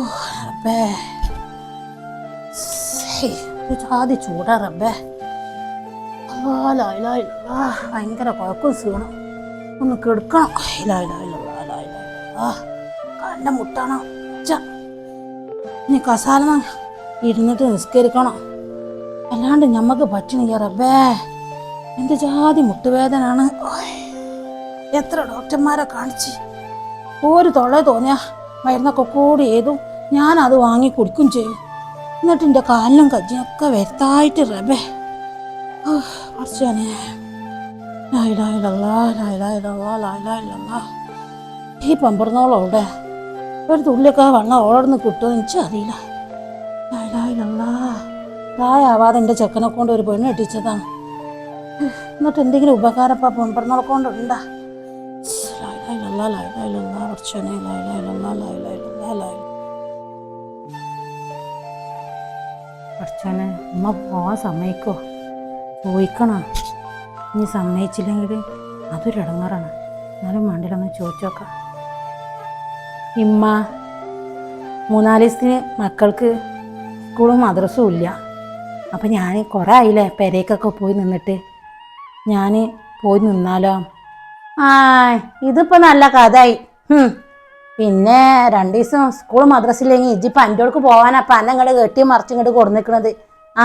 റബ്ബേ. ജാതി ചൂടാ റബ്ബേ. ഭയങ്കര കുഴക്കും സീണം. ഒന്ന് കെടുക്കണം. കണ്ട മുട്ടണം. ഇനി കസാല ഇരുന്നിട്ട് നിസ്കരിക്കണം. അല്ലാണ്ട് ഞമ്മക്ക് പറ്റണില്ല റബ്ബേ. എന്ത് ജാതി മുട്ടുവേദനാണ്. എത്ര ഡോക്ടർമാരെ കാണിച്ച്. ഒരു തൊള്ള തോന്നിയ. മരുന്നൊക്കെ കൂടി ഏതും ഞാനത് വാങ്ങി കുടിക്കും ചെയ്യും. എന്നിട്ട് എന്റെ കാലിനും കജ്ജിനൊക്കെ വരുത്തായിട്ട് റബേ അർച്ചനെ ഈ പമ്പറന്നോളവിടെ ഒരു തുള്ളിയൊക്കെ വണ്ണം ഓടന്ന് കിട്ടുമെന്ന് എനിക്ക് അറിയില്ല. പ്രായമാവാതെ എന്റെ ചെക്കനെ കൊണ്ട് ഒരു പെണ്ണ് കെട്ടിച്ചതാണ്. എന്നിട്ട് എന്തെങ്കിലും ഉപകാരം ഇപ്പം പമ്പറന്നോളെ കൊണ്ടുണ്ടാ അർച്ചനെ അർച്ചനെ അമ്മ പോവാൻ സമ്മതിക്കോ? ചോദിക്കണോ? നീ സമ്മതിച്ചില്ലെങ്കിൽ അതൊരു ഇടങ്ങാറാണ്. എന്നാലും മണ്ടിലൊന്ന് ചോദിച്ചോക്കാം ഇമ്മ മൂന്നാൽ ദിവസത്തിന് മക്കൾക്ക് സ്കൂളും മദ്രസും ഇല്ല. അപ്പം ഞാൻ കുറേ ആയില്ലേ പെരേക്കൊക്കെ പോയി നിന്നിട്ട്? ഞാൻ പോയി നിന്നാലോ? ആ ഇതിപ്പോ നല്ല കഥയായി. ഹും. പിന്നെ രണ്ടു ദിവസം സ്കൂൾ മദ്രസില്ലെങ്കിൽ ഇജിപ്പം എന്റെ അടുക്ക് പോകാനാ അപ്പം അന്നെ ഇങ്ങോട്ട് കെട്ടി മറിച്ചിങ്ങോട്ട് കൊടുന്നിക്കണത്. ആ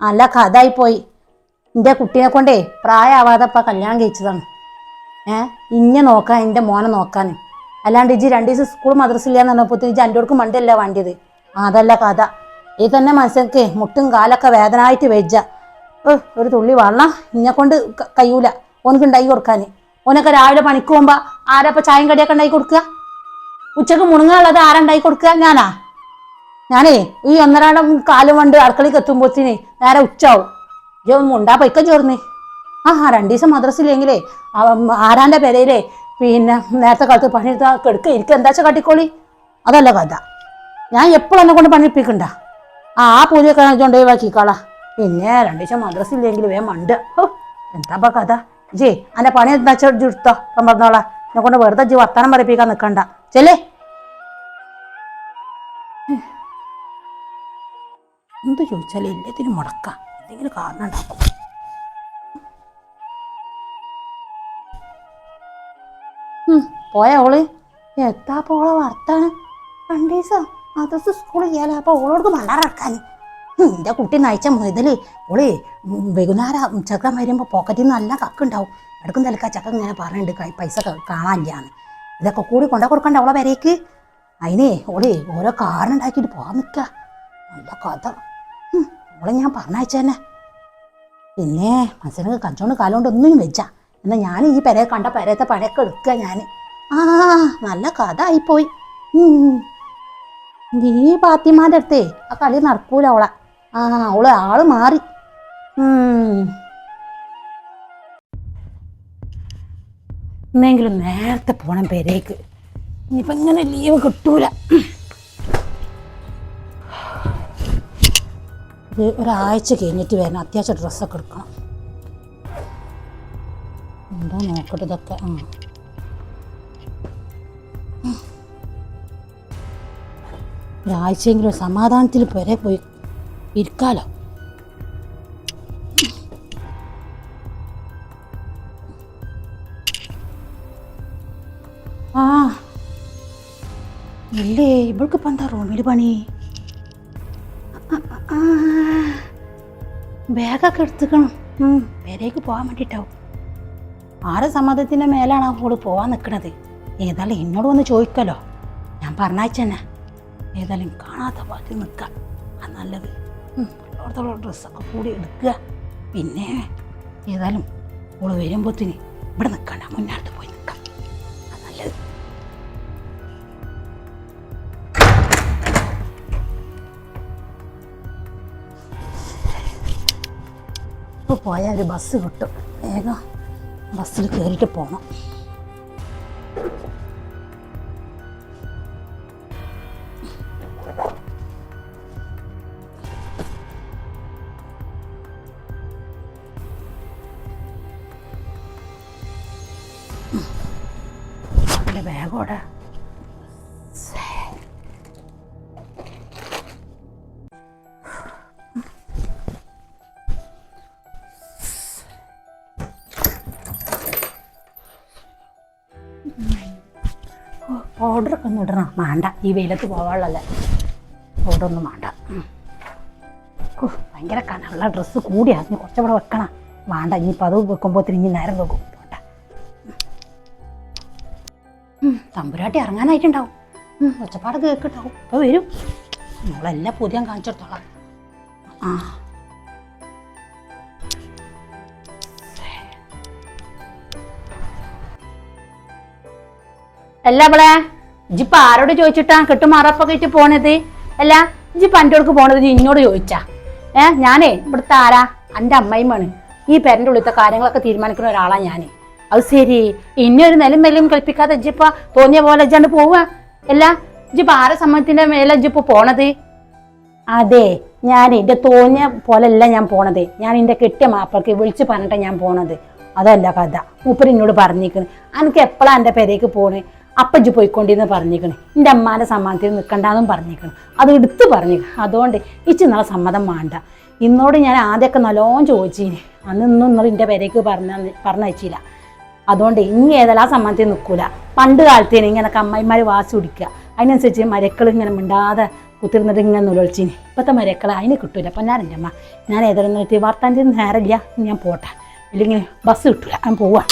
നല്ല കഥയായി പോയി. എന്റെ കുട്ടീനെ കൊണ്ടേ പ്രായമാവാതെ അപ്പ കല്യാണം കഴിച്ചതാണ്. ഏ ഇന്നെ നോക്കാൻ എന്റെ മോനെ നോക്കാൻ അല്ലാണ്ട് ഇജി രണ്ടു ദിവസം സ്കൂൾ മദ്രസില്ലാന്ന് പറഞ്ഞപ്പോൾ ഇജി എന്റെ അടുക്ക് മണ്ടല്ല വേണ്ടിയത്? അതല്ല കഥ. ഈ തന്നെ മനസ്സിലേക്ക് മുട്ടും കാലൊക്കെ വേദനായിട്ട് വെച്ച ഓ ഒരു തുള്ളി വെള്ളം ഇന്നെ കൊണ്ട് കയ്യൂല. ഓനക്ക് ഉണ്ടാക്കി കൊടുക്കാൻ ഓനൊക്കെ രാവിലെ പണിക്ക് പോകുമ്പോ ആരാ ഇപ്പൊ ചായം കടിയൊക്കെ ഉണ്ടാക്കി കൊടുക്കുക? ഉച്ചയ്ക്ക് മുണങ്ങാനുള്ളത് ആരുണ്ടാക്കി കൊടുക്കുക? ഞാനാ. ഞാനേ ഈ ഒന്നരാടം കാലം കൊണ്ട് അടുക്കളയ്ക്ക് എത്തുമ്പോഴത്തേന് നേരെ ഉച്ചാവും. ഇജ്ജ് മുണ്ടാ പൈക്ക ചേർന്ന്. ആ രണ്ടു ദിവസം മദ്രസില്ലെങ്കിലേ ആരാന്റെ പെരയിലേ പിന്നെ നേരത്തെ കാലത്ത് പണിയെടുത്താൽ കെടുക്കുക ഇരിക്കുക എന്താ വെച്ചാൽ കാട്ടിക്കോളി? അതല്ല കഥ. ഞാൻ എപ്പോഴും എന്നെ കൊണ്ട് പണിപ്പിക്കണ്ട ആ ആ പൂജയൊക്കെ കൊണ്ടുപോയി ഒഴിവാക്കിക്കാളാ പിന്നെ രണ്ടു ദിവസം മദ്രസില്ലെങ്കിൽ വേ മണ്ട്. എന്താ കഥ? ജേ അന്റെ പണി എന്താ വെച്ചാൽ എടുത്തോ ഞാൻ പറഞ്ഞോളാം. എന്നെ കൊണ്ട് വെറുതെ ജി വർത്താനം പറയിപ്പിക്കാൻ നിൽക്കണ്ട ചെല്ലേ. എന്ത് ചോദിച്ചാലും എല്ലാത്തിനും മുടക്കാം. എന്തെങ്കിലും കാരണം ഉണ്ടാക്കും. പോയ ഓൾ? എത്താ പോളെ വർത്താനം? രണ്ട് ദിവസം മദ്രസ് സ്കൂളിൽ ചെയ്യാലോ അപ്പൊ ഓളോട് മണ്ണാറക്കാൻ എന്റെ കുട്ടി നയിച്ച മുതൽ ഓൾ വൈകുന്നേര ചെറുക്കൻ വരുമ്പോൾ പോക്കറ്റിൽ നിന്ന് നല്ല കക്കുണ്ടാവും എടുക്കും തലക്ക ചക്ക ഇങ്ങനെ പറയുന്നുണ്ട് പൈസ കാണാനില്ലാന്ന്. ഇതൊക്കെ കൂടി കൊണ്ട കൊടുക്കണ്ട അവളെ വരേക്ക് അതിനേ ഓളെ ഓരോ കാരണം ഉണ്ടാക്കിയിട്ട് പോകാൻ നിൽക്കുക നല്ല കഥ. ഓളെ ഞാൻ പറഞ്ഞയച്ചന്നെ. പിന്നെ മനസ്സിനൊക്കെ കഞ്ചോണ്ട് കാലം കൊണ്ട് ഒന്നും വെച്ച എന്നാൽ ഞാൻ ഈ പെരയെ കണ്ട പെരയത്തെ പഴയൊക്കെ എടുക്കുക ഞാൻ ആ നല്ല കഥ ആയിപ്പോയി. നീ പാത്തിമാന്റെ അടുത്തേ ആ കളി നടക്കൂല അവളെ ആ അവൾ ആൾ മാറി. എന്നെങ്കിലും നേരത്തെ പോണം പെരേക്ക്. ഇനിയിപ്പം ഇങ്ങനെ ലീവ് കിട്ടൂല. ഒരാഴ്ച കഴിഞ്ഞിട്ട് വരണം. അത്യാവശ്യം ഡ്രസ്സൊക്കെ എടുക്കണം. എന്താ നോക്കട്ടെ ഇതൊക്കെ? ആ ഒരാഴ്ചയെങ്കിലും സമാധാനത്തിൽ വരെ പോയി ഇരിക്കാലോ. ആ. ഇല്ലേ ഇവൾക്ക് ഇപ്പം എന്താ റൂമിൽ പണി? ബാഗൊക്കെ എടുത്തുക്കണം. പേരേക്ക് പോകാൻ വേണ്ടിയിട്ടാവും ആരെ സമ്മതത്തിന്റെ മേലാണ് ആ പോകാൻ നിൽക്കണത് ഏതായാലും എന്നോട് വന്ന് ചോദിക്കലോ? ഞാൻ പറഞ്ഞാച്ചന്നെ ഏതായാലും കാണാത്ത ഭാഗത്ത് നിൽക്കാം. അത് നല്ലത്. ഉള്ളോടത്തുള്ള ഡ്രസ്സൊക്കെ കൂടി എടുക്കുക. പിന്നെ ഏതായാലും ഓൾ വരുമ്പോത്തിന് ഇവിടെ നിൽക്കണ്ട മുന്നോട്ട് പോയി നിൽക്കാം. നല്ലത്. ഇപ്പോൾ പോയാൽ ഒരു ബസ് കിട്ടും. വേഗം ബസ്സിൽ കയറിയിട്ട് പോകണം എന്റെ ബാഗോടെ പൗഡറൊക്കെ ഒന്ന് ഇടണം. വേണ്ട. ഈ വെയിലത്ത് പോവാനുള്ളതല്ലേ. പൗഡറൊന്നും വേണ്ട. ഭയങ്കര കനമുള്ള ഡ്രസ്സ് കൂടിയാ. ഇനി കുറച്ചവിടെ വെക്കണം. വേണ്ട. ഇനിയിപ്പോൾ അത് വെക്കുമ്പോൾ തിരിഞ്ഞ് നേരം വെക്കും. തമ്പുരാട്ടി ഇറങ്ങാനായിട്ടുണ്ടാവും. ഒച്ചപ്പാട് കേൾക്കുണ്ടാവും. ഇപ്പോൾ വരും. നമ്മളെല്ലാം പുതിയ കാണിച്ചെടുത്തോളാം. ആ. അല്ല അവളെ ഇജിപ്പ ആരോട് ചോദിച്ചിട്ടാ കെട്ടുമാറപ്പൊക്കെ ഇട്ട് പോണത്? അല്ല ഇജിപ്പ എന്റെ അടുക്ക് പോണത് ഇന്നോട് ചോദിച്ചാ? ഏഹ് ഞാനേ ഇവിടുത്തെ ആരാ? എന്റെ അമ്മയുമാണ് ഈ പേരന്റെ ഉള്ളിലത്തെ കാര്യങ്ങളൊക്കെ തീരുമാനിക്കുന്ന ഒരാളാണ് ഞാൻ അത് ശരി. ഇനി ഒരു നിലം മെല്ലും കൽപ്പിക്കാതെ ഇജ്ജിപ്പ തോന്നിയ പോലെ ഇജ്ജാണ്ട് പോവുക അല്ല ഇജ്ജിപ്പ ആരെ സമ്മതത്തിന്റെ മേലെ ഇജിപ്പോ പോണത്? അതെ ഞാൻ എന്റെ തോന്നിയ പോലെയല്ല ഞാൻ പോണത്. ഞാൻ എന്റെ കെട്ടിയ മാപ്പൾക്ക് വിളിച്ചു പറഞ്ഞിട്ട് ഞാൻ പോണത്. അതല്ല കഥ. മൂപ്പര് എന്നോട് പറഞ്ഞിരിക്കണ്. എനിക്ക് എപ്പോഴാണ് എന്റെ പെരേക്ക് പോണേ? അപ്പജ്ജ് പോയിക്കൊണ്ടിന്ന് പറഞ്ഞിരിക്കണ്. എന്റെ അമ്മാന്റെ സമ്മാനത്തിൽ നിൽക്കണ്ടെന്നും പറഞ്ഞിരിക്കണം. അത് എടുത്ത് പറഞ്ഞു അതുകൊണ്ട് ഇച്ച് നല്ല സമ്മതം വേണ്ട ഇന്നോട് ഞാൻ ആദ്യമൊക്കെ നല്ലോണം ചോദിച്ചിന്. അന്ന് ഇന്നും ഇന്നലെ എന്റെ പെരേക്ക് പറഞ്ഞ പറഞ്ഞയച്ചില്ല. അതുകൊണ്ട് ഇനി ഏതായാലും ആ സമ്മതത്തിൽ നിൽക്കൂല പണ്ട് കാലത്തേന് ഇങ്ങനൊക്കെ അമ്മായിമാർ വാശി കുടിക്കുക അതിനനുസരിച്ച് മരക്കൾ ഇങ്ങനെ മിണ്ടാതെ കുത്തിരുന്നിട്ട് ഇങ്ങനെ നുലൊളിച്ചിന്. ഇപ്പോഴത്തെ മരക്കൾ അതിന് കിട്ടൂല. അപ്പം ഞാൻ എന്റെ അമ്മ ഞാൻ ഏതെങ്കിലും നിർത്തി വാർത്താന്റെ നേരമില്ല ഞാൻ പോട്ടെ. അല്ലെങ്കിൽ ബസ് കിട്ടൂല. ഞാൻ പോവാ.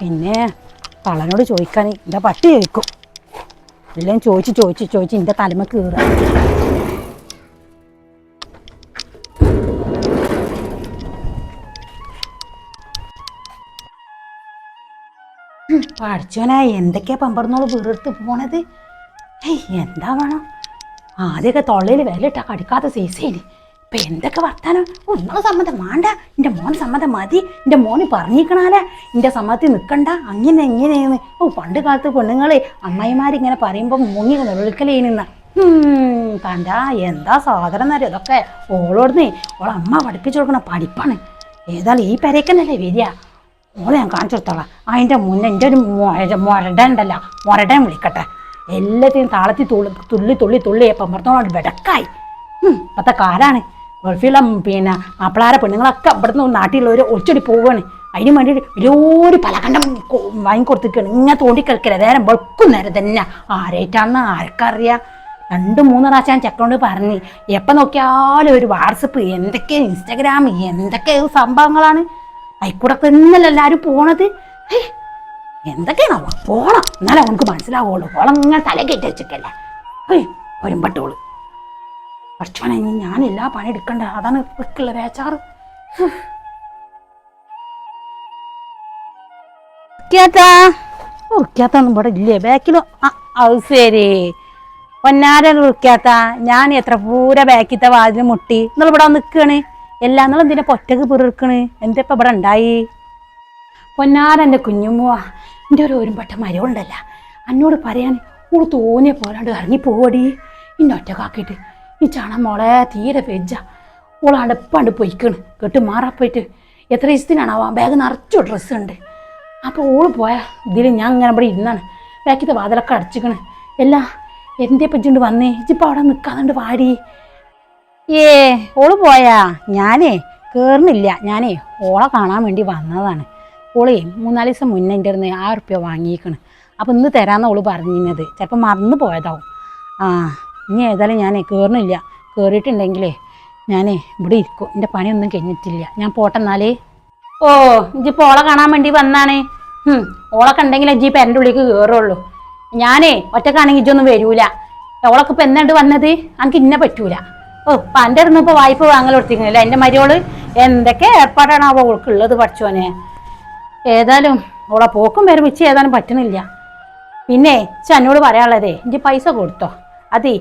പിന്നെ പളനോട് ചോദിക്കാൻ എന്റെ പട്ടി ചോദിക്കും? എല്ലാം ചോദിച്ച് ചോദിച്ച് ചോദിച്ച് എന്റെ തലമ കീറുക. പഠിച്ചോനാ എന്തൊക്കെയാ പമ്പറന്നോൾ വീടെടുത്ത് പോണത്? എന്താ വേണം? ആദ്യമൊക്കെ തൊള്ളയിൽ വിലയിട്ടാ കടിക്കാത്ത സീസേന്. ഇപ്പൊ എന്തൊക്കെ വർത്താനം? ഒന്നും സമ്മതം വേണ്ട എന്റെ മോൻ സമ്മതം മതി. എന്റെ മോന് പറഞ്ഞിരിക്കണാലേ. എന്റെ സമ്മതത്തിൽ നിൽക്കണ്ട അങ്ങനെ എങ്ങനെയാണ് ഓ പണ്ട് കാലത്ത് പെണ്ണുങ്ങളെ അമ്മായിമാരിങ്ങനെ പറയുമ്പോൾ മുങ്ങി നിലവിളിക്കലേനിന്ന കണ്ട എന്താ സാധനം നേരം ഇതൊക്കെ ഓളോടുന്നേ ഓളമ്മ പഠിപ്പിച്ചു കൊടുക്കണ പഠിപ്പാണ്. ഏതായാലും ഈ പെരേക്കന്നല്ലേ വരിക. മോളെ ഞാൻ കാണിച്ചു കൊടുത്തോളാം അതിന്റെ മുന്നേ എന്റെ ഒരു മുരട മുരടൻ വിളിക്കട്ടെ. എല്ലാത്തിനും താളത്തി തുള്ളി തുള്ളി തുള്ളി തുള്ളി പമ്പറത്തോളം വെടക്കായി. ഇപ്പത്തെ കാലാണ്. ഗൾഫിലെ പിന്നെ മാപ്പിളാരെ പെണ്ണുങ്ങളൊക്കെ ഇവിടുന്ന് നാട്ടിലുള്ളവർ ഒളിച്ചൊടി പോവുകയാണ് അതിന് വേണ്ടിയിട്ട് വലിയൊരു പലകണ്ടം വാങ്ങിക്കൊടുത്തിരിക്കുകയാണ് ഇങ്ങനെ തോണ്ടിക്കളിക്കല നേരം വെക്കും നേരം തന്നെ. ആരേറ്റാന്ന് ആർക്കറിയാം? രണ്ട് മൂന്ന് പ്രാവശ്യം ഞാൻ ചെക്കനോട് പറഞ്ഞ് എപ്പോൾ നോക്കിയാലും ഒരു വാട്സപ്പ് എന്തൊക്കെ ഇൻസ്റ്റാഗ്രാം എന്തൊക്കെ സംഭവങ്ങളാണ്? അയിക്കൂടെ തന്നെയല്ല എല്ലാരും പോണത്. എന്തൊക്കെയാണോ? പോണം. എന്നാലേ അവനക്ക് മനസ്സിലാവുള്ളൂ. ഓളം ഇങ്ങനെ തല കയറ്റി വെച്ചിട്ടല്ലേ. വരുമ്പട്ടോൾ പക്ഷേ ഇനി ഞാൻ എല്ലാ പണി എടുക്കണ്ട. അതാണ് ഇപ്പൊക്കുള്ള വേച്ചാറ് ഒന്നും ഇവിടെ ഇല്ലേ? ബാക്കിലോ ആ അത് ശരി. ഉറുക്കാത്ത ഞാൻ എത്ര പൂര ബാക്കിത്തെ വാതിൽ മുട്ടി. നിങ്ങൾ ഇവിടെ നിൽക്കണ് എല്ലാ നിങ്ങൾ എന്തിനാ പൊറ്റക്ക് പിറുക്കണ്? എന്താ ഇപ്പം ഇവിടെ ഉണ്ടായി? പൊന്നാരന്റെ കുഞ്ഞുമ്മ എന്റെ ഒരു ഒരുമ്പട്ട മരവുണ്ടല്ല. എന്നോട് പറയാൻ ഓൾ തോന്നിയ പോലാണ്ട് ഇറങ്ങി പോവടി. ഇന്നെ ഒറ്റക്കാക്കിയിട്ട്. ഈ ചാണ മോളെ തീരെ വെജ്ജ ഓൾ അടുപ്പാണ്ട് പൊയ്ക്കണ്. കെട്ട് മാറാ പോയിട്ട് എത്ര ദിവസത്തിനാണാവാ ബാഗ് നിറച്ചു ഡ്രസ്സ് ഉണ്ട്. അപ്പോൾ ഓൾ പോയ ഇതിൽ ഞാൻ ഇങ്ങനെ ഇവിടെ ഇരുന്നാണ്. ബാക്കിത്തെ വാതിലൊക്കെ അടച്ചിക്കണ്. എല്ലാ എന്തേ പറ്റിണ്ട് വന്നേ? ഇജിപ്പോൾ അവിടെ നിൽക്കാതുണ്ട് വാടി. ഏ ഓൾ പോയാ? ഞാനേ കേറുന്നില്ല. ഞാനേ ഓളെ കാണാൻ വേണ്ടി വന്നതാണ്. ഓളേ മൂന്നാൽ ദിവസം മുന്നേ എന്റെ അടുത്ത് ആ ഉറുപ്പ്യ വാങ്ങിയേക്കണ്. അപ്പം ഇന്ന് തരാമെന്ന് ഓൾ പറഞ്ഞിരുന്നത്. ചിലപ്പോൾ മറന്നു പോയതാവും. ആ ഇനി ഏതായാലും ഞാനേ കയറുന്നില്ല കയറിയിട്ടുണ്ടെങ്കിലേ ഞാനേ ഇവിടെ ഇരിക്കും. എന്റെ പണിയൊന്നും കഴിഞ്ഞിട്ടില്ല. ഞാൻ പോട്ടെന്നാലേ ഓ ഇജിപ്പോൾ ഓളെ കാണാൻ വേണ്ടി വന്നാണേ. ഓളൊക്കെ ഓളെ കണ്ടെങ്കിൽ ഇജ്ജി പെരന്റെ ഉള്ളിലേക്ക് കയറുള്ളൂ ഞാനേ ഒറ്റക്കാണെങ്കിൽ ഇജ്ജൊന്നും വരൂല. ഓളൊക്കെ ഇപ്പം എന്നാണ്ട് വന്നത്? എനിക്ക് ഇന്നെ പറ്റൂല. ഓ അടുത്ത് ഇപ്പോൾ വായ്പ വാങ്ങൽ കൊടുത്തിരിക്കുന്നില്ല എന്റെ മരിയോൾ എന്തൊക്കെ ഏർപ്പാടാണ് അവ ഓൾക്കുള്ളത് പഠിച്ചോനെ ഏതായാലും ഓളെ പോക്കും വരും ഉച്ച ഏതാനും പറ്റുന്നില്ല പിന്നെ ചന്നോട് പറയാനുള്ളതേ എന്റെ പൈസ കൊടുത്തോ. അതെ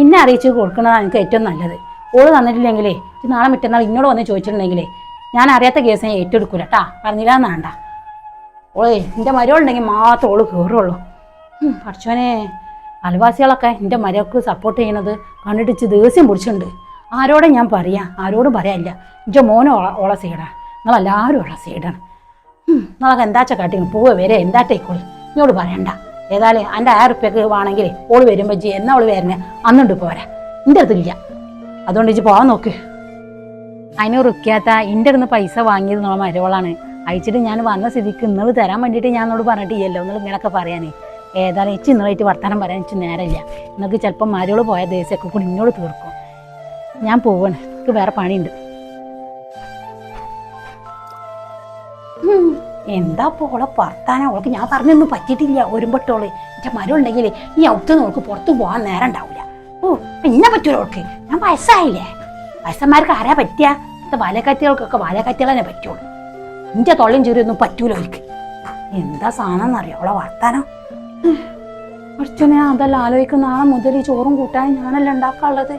ഇന്നെ അറിയിച്ച് കൊടുക്കുന്നതാണ് എനിക്ക് ഏറ്റവും നല്ലത്. ഓൾ തന്നിട്ടില്ലെങ്കിലേ നാളെ മറ്റന്നാൾ ഇന്നോട് വന്ന് ചോദിച്ചിട്ടുണ്ടെങ്കിലേ ഞാൻ അറിയാത്ത കേസ് ഞാൻ ഏറ്റെടുക്കൂല കേട്ടാ പറഞ്ഞില്ല എന്നാണ്ട ഓളേ എന്റെ മരമുണ്ടെങ്കിൽ മാത്രം ഓൾ കയറുള്ളൂ പഠിച്ചോനെ. അയൽവാസികളൊക്കെ എന്റെ മരക്ക് സപ്പോർട്ട് ചെയ്യണത് കണ്ടിട്ട് ദേഷ്യം പിടിച്ചിട്ടുണ്ട്. ആരോടെ ഞാൻ പറയാം? ആരോടും പറയാനില്ല. എന്റെ മോനും ഓള ഓളെ നിങ്ങളെല്ലാവരും ഉള്ള സൈഡാണ് നിങ്ങളൊക്കെ എന്താച്ചാ കാട്ടിങ് പോവുക വരെ? എന്താട്ടേക്കോളി ഇങ്ങോട്ട് പറയണ്ട. ഏതായാലും എന്റെ ആയിരം റുപ്യക്ക് വേണമെങ്കിൽ ഓൾ വരുമ്പോൾ ജി എന്നാ ഓൾ വരുന്നേ അന്നുണ്ട് പോരാ. എന്റെ അതില്ല. അതുകൊണ്ട് ഇജ്ജ് പോകാൻ നോക്ക്. അതിന് റുക്കിയാത്ത എന്റെ അടുന്ന് പൈസ വാങ്ങിയത് നമ്മളെ മരവളാണ് അയച്ചിട്ട് ഞാൻ വന്ന സ്ഥിതിക്ക് ഇന്നലെ തരാൻ വേണ്ടിയിട്ട് ഞാൻ എന്നോട് പറഞ്ഞിട്ടില്ലല്ലോ. നിങ്ങൾ ഇങ്ങനെയൊക്കെ പറയാനേ. ഏതായാലും ഇച്ചി ഇന്നലായിട്ട് വർത്തമാനം പറയാൻ എനിക്ക് നേരമില്ല. നിങ്ങൾക്ക് ചിലപ്പോൾ മാരോട് പോയ ദേശമൊക്കെ കൂടി ഇന്നോട് തീർക്കും. ഞാൻ പോവാണ്. എനിക്ക് വേറെ പണിയുണ്ട്. എന്താ പോളെ വർത്താനം? അവൾക്ക് ഞാൻ പറഞ്ഞൊന്നും പറ്റിയിട്ടില്ല. ഒരുമ്പട്ടോൾ എന്റെ മരുണ്ടെങ്കിൽ ഈ ഔത്ത് നോക്ക് പുറത്ത് പോകാൻ നേരം ഉണ്ടാവില്ല ഓ പിന്നെ പറ്റൂല അവൾക്ക് ഞാൻ വയസ്സായില്ലേ? വയസ്സന്മാർക്ക് ആരാ പറ്റിയ? ഇത്തെ ബാലക്കത്തികൾക്കൊക്കെ ബാലക്കത്തികളെ പറ്റുള്ളൂ. എന്റെ തൊള്ളിയും ചെറിയൊന്നും പറ്റൂല ഓൾക്ക്. എന്താ സാധനം എന്നറിയോ അവളെ വർത്താനം? കുറച്ചനെ അതെല്ലാം ആലോചിക്കുന്ന നാളെ മുതൽ ഈ ചോറും കൂട്ടാനും ഞാനല്ല ഉണ്ടാക്കാനുള്ളത്?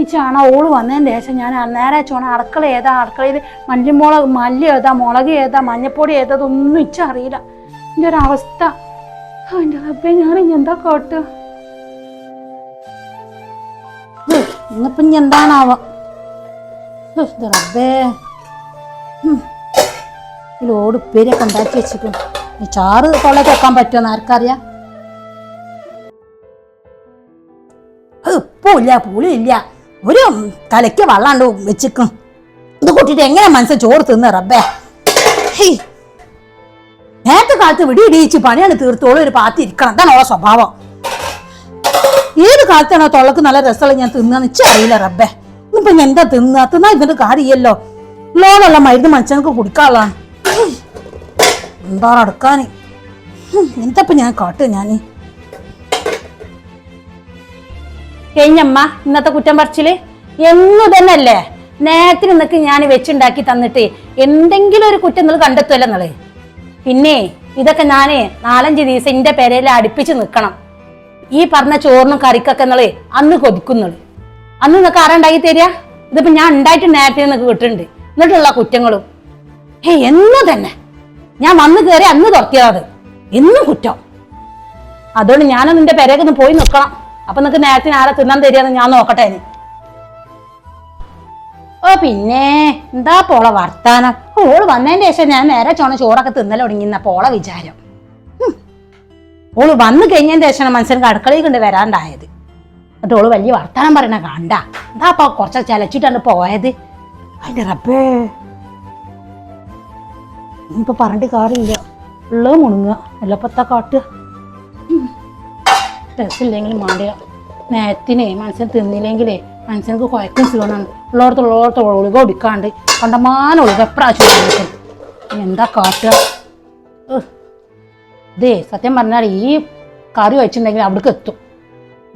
ഈ ചാണ ഓൾ വന്നതിന് ശേഷം ഞാൻ അന്നേരം ചോണ അടുക്കള ഏതാ? അടുക്കളയിൽ മല്ലിമുളക് മല്ലി ഏതാ? മുളക് ഏതാ? മഞ്ഞപ്പൊടി ഏതാ? ഇതൊന്നും ഇച്ച അറിയില്ല. എന്റെ ഒരു അവസ്ഥ. എന്റെ റബ്ബേ ഞാൻ ഇനി എന്താ കേട്ട്? ഇന്നിപ്പം ഇനി എന്താണാവേ? റബ്ബേ. ഉപ്പേരിയൊക്കെ ഉണ്ടാക്കി വെച്ചിട്ടുണ്ട് ചാറ് തൊള്ളേക്ക് വെക്കാൻ പറ്റുമോ ആർക്കറിയാം? ഉപ്പില്ല പുളിയില്ല. ഒരു തലയ്ക്ക് വള്ളാണ്ട് വെച്ചിക്കും. ഇത് കൂട്ടിട്ട് എങ്ങനെ മനസ്സിൽ ചോറ് തിന്ന് റബ്ബേ. നേരത്തെ കാലത്ത് വിടി ഇടിയിച്ച് പണിയാണ് തീർത്തോളും ഒരു പാത്തി ഇരിക്കണം. അതാണ് ഓളെ സ്വഭാവം. ഏത് കാലത്താണോ തൊള്ളക്ക് നല്ല രസമുള്ള ഞാൻ തിന്നാന്ന് വെച്ചാൽ അറിയില്ല റബ്ബേ. ഇപ്പൊ ഞാൻ എന്താ തിന്നാ? തിന്നാ ഇതിന്റെ കാര്യമല്ലോ ലോണുള്ള മരുന്ന് മനുഷ്യനക്ക് കുടിക്കാനുള്ളതാണ്. എന്താ നടക്കാന്? എന്താ ഞാൻ കാട്ടു ഞാൻ? കഴിഞ്ഞമ്മ ഇന്നത്തെ കുറ്റം പറച്ചിൽ? എന്നു തന്നെ അല്ലേ നേരത്തിന് നിനക്ക് ഞാൻ വെച്ചുണ്ടാക്കി തന്നിട്ട് എന്തെങ്കിലും ഒരു കുറ്റം നിങ്ങൾ കണ്ടെത്തുമല്ലോ നിങ്ങൾ. പിന്നെ ഇതൊക്കെ ഞാനേ നാലഞ്ച് ദിവസം എന്റെ പെരയിൽ അടുപ്പിച്ച് നിൽക്കണം ഈ പറഞ്ഞ ചോറിനും കറിക്കൊക്കെ നിങ്ങൾ അന്ന് കൊതിക്കുന്നുള്ളു അന്ന് നിങ്ങൾക്ക് ആരാ ഉണ്ടാക്കി തരിക? ഇതിപ്പോ ഞാൻ ഉണ്ടായിട്ട് നേരത്തെ നിങ്ങൾക്ക് കിട്ടുന്നുണ്ട് എന്നിട്ടുള്ള കുറ്റങ്ങളും. ഹേ എന്നും തന്നെ. ഞാൻ വന്ന് കയറി അന്ന് തുറത്തിയത് എന്നും കുറ്റം. അതുകൊണ്ട് ഞാനൊന്നും നിന്റെ ഒന്ന് പോയി നിൽക്കണം അപ്പൊ നിനക്ക് നേരത്തെ ആരെ തിന്നാൻ തരികയെന്ന് ഞാൻ നോക്കട്ടെ ഇനി. ഓ പിന്നെ എന്താ പോള വർത്താനം? ഓൾ വന്നതിന്റെ ശേഷം ഞാൻ നേരെ ചോണ ചോറൊക്കെ തിന്നല തുടങ്ങിന്ന പോള വിചാരം. ഓൾ വന്നു കഴിഞ്ഞതിന്റെ ശേഷം മനസ്സിന് അടുക്കളയിൽ കൊണ്ട് വരാണ്ടായത്. എന്നിട്ട് ഓൾ വലിയ വർത്താനം പറയണ കണ്ട. എന്താ അപ്പൊ കുറച്ച് ചലച്ചിട്ടാണ് പോയത്? അതിന്റെ റബ്ബേ. ഇനിയിപ്പോ പറഞ്ഞിട്ട് കാറില്ല ഉള്ളത് മുണുങ്ങുക. എല്ലപ്പത്ത കാട്ടുക? രസമില്ലെങ്കിൽ മാണ്ടിയ നേരത്തിനെ മനസ്സിന് തിന്നില്ലെങ്കിലേ മനുഷ്യനക്ക് കുഴക്കും സുഖമാണ്. ഉള്ളോടത്ത് ഉള്ളോടത്ത് ഒളിക ഒടിക്കാണ്ട് കണ്ടമാനം ഒളിക എപ്രാവശ്യം. എന്താ കാട്ടുക. ഇതേ സത്യം പറഞ്ഞാൽ ഈ കറി വെച്ചിട്ടുണ്ടെങ്കിൽ അവിടേക്ക് എത്തും.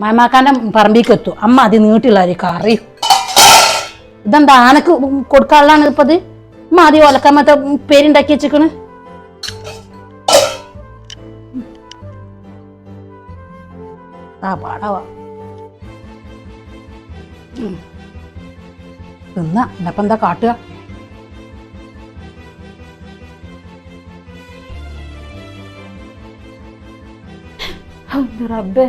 മാമാക്കാന്റെ പറമ്പിലേക്ക് എത്തും. അമ്മ അത് നീട്ടില്ല ഒരു കറി. ഇതെന്താ ആനക്ക് കൊടുക്കാനുള്ളതാണ് ഇപ്പത്? അമ്മ ആദ്യം ഒലക്കാമത്തെ പേരുണ്ടാക്കി വെച്ചിക്കണ്. ആ പാടവാ എന്താ കാട്ടുക? റബ്ബേ.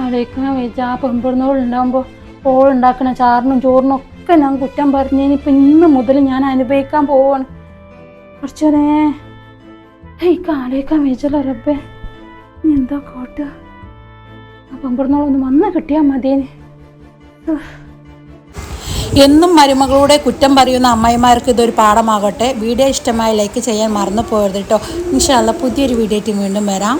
ആലോചിക്കാൻ വെച്ചാൽ ആ പെൺപിടുന്നോളുണ്ടാകുമ്പോൾ ഓളുണ്ടാക്കണ ചാറിനും ചോറിനും ഒക്കെ ഞാൻ കുറ്റം പറഞ്ഞു ഇനിയിപ്പോൾ ഇന്ന് മുതൽ ഞാൻ അനുഭവിക്കാൻ പോവാണ്. കുറച്ചോനെ എനിക്ക് ആലോചിക്കാൻ വെച്ചല്ലോ റബ്ബേ. എന്താ കാട്ടുക? അപ്പം വന്ന് കിട്ടിയാൽ മതിയേനെ. എന്നും മരുമകളുടെ കുറ്റം പറയുന്ന അമ്മായിമാർക്ക് ഇതൊരു പാഠമാകട്ടെ. വീഡിയോ ഇഷ്ടമായ ലൈക്ക് ചെയ്യാൻ മറന്നു പോകരുത് കേട്ടോ. ഇൻഷാല്ല പുതിയൊരു വീഡിയോ വീണ്ടും വരാം.